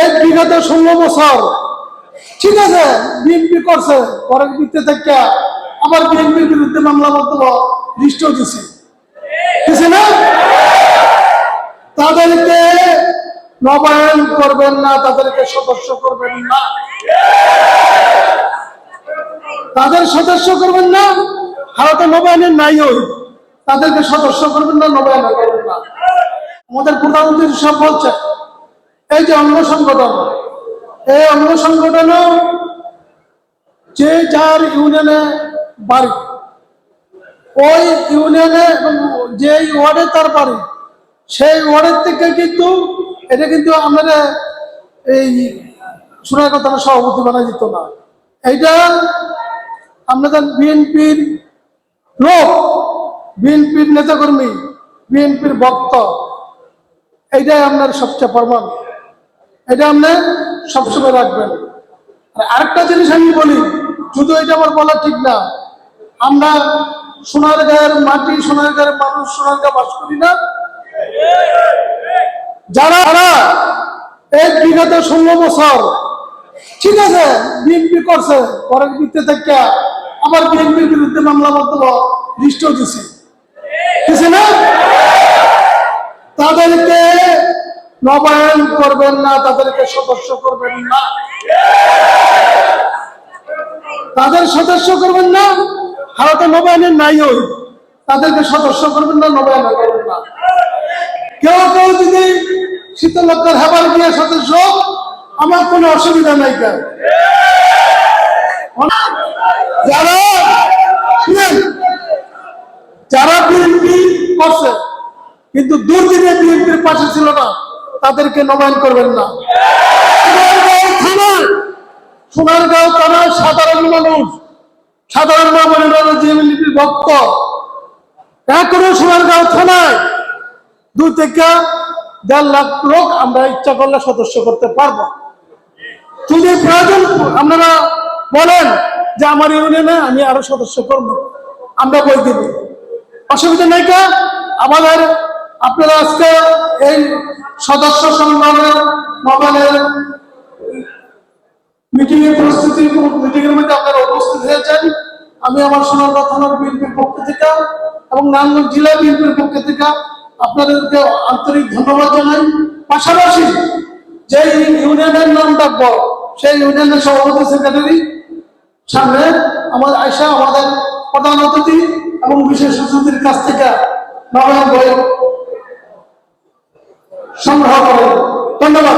এই বিগত ষোলো বছর। ঠিক আছে, বিএনপি করছে, পরের ভিত্তি থেকে আবার বিএনপির বিরুদ্ধে মামলা বক্তব্য দিছে দিছে না? তাদেরকে নবায়ন করবেন না, তাদেরকে সদস্য করবেন না। তাদের সদস্য করবেন না, ভারতে নবায়নের নাই ওই। তাদেরকে সদস্য করবেন না, নবায়ন করবেন না। আমাদের প্রধানমন্ত্রী সব বলছে এই যে অঙ্গ সংগঠন, এই অঙ্গ সংগঠনও যে যার ইউনিয়নে বাড়ি, ওই ইউনিয়নে যে ওয়ার্ডে তার বাড়ি, সেই ওয়ার্ডের থেকে কিন্তু এটা কিন্তু আমাদের এই শোনার কথা সভাপতি বানা যেত না। এইটা আপনাদের বিএনপির লোক, বিএনপির নেতাকর্মী, বিএনপির ভক্ত এইটাই আপনার সবচেয়ে প্রমাণ। এটা আপনি সবসময় রাখবেন। আর আরেকটা জিনিস আমি বলি শুধু এটা আমার বলা ঠিক না, আমরা সোনার গায়ের মাটি, সোনার গায়ের মানুষ, সোনার গায়ে বাস করি না। যারা এক বিগত ষোলো বছর, ঠিক আছে, বিএনপি করছে, পরের ভিত্তি থেকে আবার বিএনপির বিরুদ্ধে মামলা বক্তব্য দিছে। দিছে না? তাদেরকে নবায়ন করবেন না, তাদেরকে সদস্য করবেন না। তাদের সদস্য করবেন না, ভারতে নবায়নের নাই ওই। তাদেরকে সদস্য করবেন না, নবায়ন করবেন না। কেউ কেউ যদি শীতলক্ষার হেবার গিয়ে সদস্য, আমার কোনো অসুবিধা নাই কেন? যারা যারা বিএনপি করছে, কিন্তু দুর্দিনে বিএনপির পাশে ছিল না। তাদেরকে নবায়ন করবেন না। সোনারগাঁও সোনারগাঁও সাধারণ মানুষ, সাধারণ মানুষেরা জিএমএলপির ভক্ত। এখনও সোনারগাঁও থানায় দু থেকে দেড় লাখ লোক আমরা ইচ্ছা করলে সদস্য করতে পারব। যদি প্রয়োজন, আপনারা বলেন যে আমার ইউনিয়নে আমি আরও সদস্য করব। আমরা বই দেব। অসুবিধা নেই কা? আমাদের, আপনারা আজকে এই সদস্য সংগ্রামের মোবাইলের মিটিং এর প্রস্তুতি মিটিং এর মধ্যে আপনারা উপস্থিত হয়েছেন। আমি আমার সোনারগাঁ থানার বিএনপির পক্ষ থেকে এবং নারায়ণগঞ্জ জেলা বিএনপির পক্ষ থেকে আপনাদেরকে আন্তরিক ধন্যবাদ জানাই। পাশাপাশি যে ইউনিয়নের নাম ডাকবো, সেই ইউনিয়নের সভাপতি সেক্রেটারি সামনে আমার আয়সা আমাদের প্রধান অতিথি এবং বিশেষ অতিথির কাছ থেকে নবায়ন বই সংগ্রহ করেন ধন্যবাদ